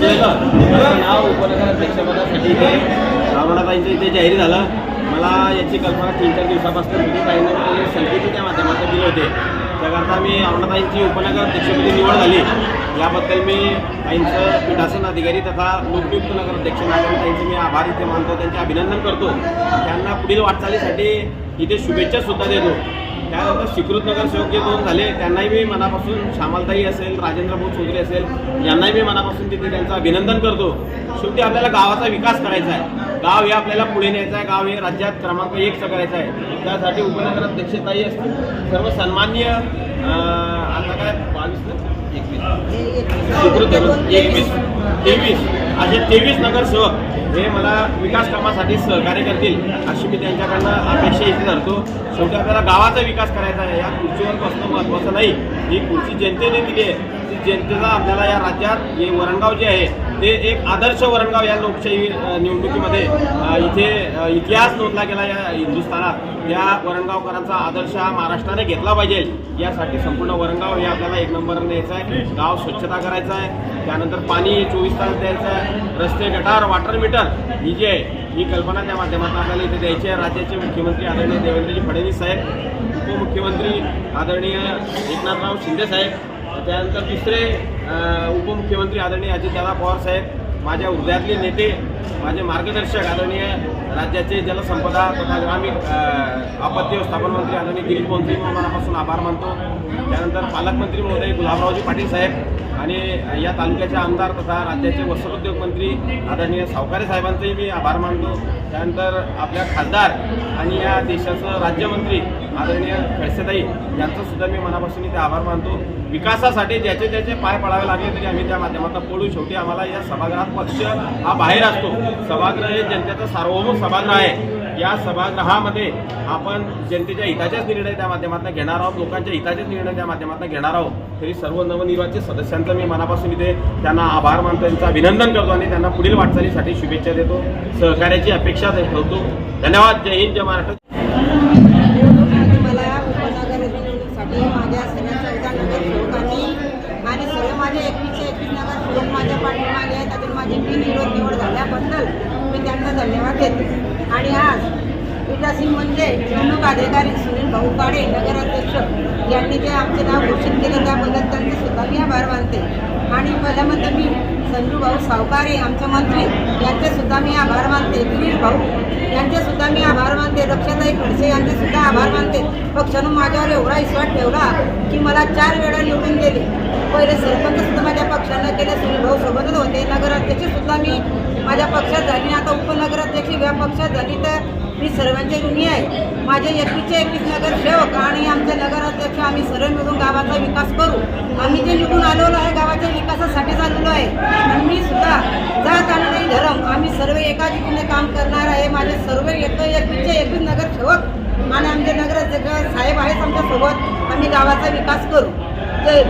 माझं नाव उपनगराध्यक्षपदासाठी इथे रावणाताईंचं इथे जाहीर झालं. मला याची कल्पना तीन चार दिवसापासून होती ताईंना मी संकेतीच्या माध्यमातून दिले होते. त्याकरता मी रावणाताईंची उपनगराध्यक्षपदी निवड झाली. याबद्दल मी ताईंचं पीठासन अधिकारी तथा लोकनियुक्त नगराध्यक्ष नागरिकांचे मी आभार इथे मानतो त्यांचे अभिनंदन करतो. त्यांना पुढील वाटचालीसाठी इथे शुभेच्छा सुद्धा देतो. त्यानंतर स्वीकृत नगरसेवक जे दोन झाले. त्यांनाही मी मनापासून श्यामलताई असेल राजेंद्र भाऊ चौधरी असेल यांनाही मी मनापासून तिथे त्यांचं अभिनंदन करतो. शेवटी आपल्याला गावाचा विकास करायचा आहे. गाव हे आपल्याला पुढे न्यायचं आहे. गाव हे राज्यात क्रमांक एकचं करायचं आहे. त्यासाठी उपनगराध्यक्षताई असतील. सर्व सन्मान्य आता काय? बावीस? एकवीस. स्वीकृत तेवीस. असे तेवीस नगरसेवक हे मला विकास कामासाठी सहकार्य करतील अशी मी त्यांच्याकडनं अपेक्षा इथे धरतो. शेवटी आपल्याला गावाचा विकास करायचा आहे. या खुर्चीवर बसणं महत्त्वाचं नाही. ही खुर्ची जनतेने दिली आहे. ती जनतेचा आपल्याला या राज्यात हे वरणगाव जे आहे ते एक आदर्श वरणगाव या लोकशाही निवडणुकीमध्ये इथे इतिहास नोंदला गेला या हिंदुस्थानात. त्या वरणगावकरांचा आदर्श हा महाराष्ट्राने घेतला पाहिजे. यासाठी संपूर्ण वरणगाव हे आपल्याला एक नंबरने द्यायचं आहे. गाव स्वच्छता करायचं आहे. त्यानंतर पाणी चोवीस तास द्यायचं आहे. रस्ते गटार वॉटर मीटर ही जी आहे ही कल्पना त्या माध्यमातून आपल्याला इथे द्यायची आहे. राज्याचे मुख्यमंत्री आदरणीय देवेंद्रजी फडणवीस साहेब उपमुख्यमंत्री आदरणीय एकनाथराव शिंदे साहेब त्यानंतर दुसरे उपमुख्यमंत्री आदरणीय अजितदादा पवार साहेब माझ्या हृदयातले नेते माझे मार्गदर्शक आदरणीय राज्याचे जलसंपदा तथा ग्रामीण आपत्ती व्यवस्थापन मंत्री आदरणीय गिरीश बोंसे मनापासून आभार मानतो. त्यानंतर पालकमंत्री महोदय गुलाबरावजी पाटील साहेब आणि या तालुक्याचे आमदार तथा राज्याचे वस्त्रोद्योग मंत्री आदरणीय सावकारे साहेबांचेही मी आभार मानतो. त्यानंतर आपल्या खासदार आणि या देशाचं राज्यमंत्री आदरणीय खडसेताई यांचं सुद्धा मी मनापासून इथे आभार मानतो. विकासासाठी ज्याचे ज्याचे पाय पडावे लागले तरी आम्ही त्या माध्यमातून पडू. शेवटी आम्हाला या सभागृहात पक्ष हा बाहेर असतो. सभागृह हे जनतेचं सार्वभौम सभागृह आहे. या सभागृहामध्ये आपण जनतेच्या हिताचेच निर्णय त्या माध्यमातून घेणार आहोत. लोकांच्या हिताचेच निर्णय त्या माध्यमातून घेणार आहोत. तरी सर्व नवनिर्वाचित सदस्यांचं मी मनापासून इथे त्यांना आभार मानतो. त्यांचं अभिनंदन करतो आणि त्यांना पुढील वाटचालीसाठी शुभेच्छा देतो. सहकार्याची अपेक्षा ठेवतो. धन्यवाद. जय हिंद. जय महाराष्ट्र निवडणुकीमध्ये मला उपनगर निवडणुकीसाठी माझ्या सगळ्या चौदा नगर सेवकांनी आणि सर्व माझे एकवीसशे एकवीस नगर सेवक माझ्या पाठीमागे आहेत त्यातून माझी बिनविरोध निवड झाल्याबद्दल मी त्यांना आणि आज पीठासीन म्हणजे निवडणूक अधिकारी सुनील भाऊ काडे नगराध्यक्ष यांनी जे आमचे नाव घोषित केले त्याबद्दल त्यांचे सुद्धा मी आभार मानते. आणि पहिल्यामध्ये मी संजू भाऊ सावकारे आमचे मंत्री यांचे सुद्धा मी आभार मानते. गिरीश भाऊ यांचे सुद्धा मी आभार मानते. रक्षाताई खडसे यांचे सुद्धा आभार मानते. पक्षानं माझ्यावर एवढा विश्वास ठेवला की मला चार वेळा निवडून गेले. पहिले सरपंच सुद्धा माझ्या पक्षानं केले सुनील भाऊ सोबतच होते. नगराध्यक्ष सुद्धा मी माझ्या पक्षात झाली. आता उपनगराध्यक्ष या पक्षात झाली तर मी सर्वांचे ऋणी आहे. माझे एकवीसचे एकवीस नगरसेवक आणि आमचे नगराध्यक्ष आम्ही सर्व मिळून गावाचा विकास करू. आम्ही जे निघून आलेलो आहे गावाच्या विकासासाठी आलेलो आहे. आणि मी सुद्धा जात आणि नाही धर्म. आम्ही सर्व एका दिशेने काम करणार आहे. माझे सर्व एक एकवीसचे एकवीस नगरसेवक आणि आमचे नगराध्यक्ष साहेब आहेत आमच्यासोबत. आम्ही गावाचा विकास करू. जय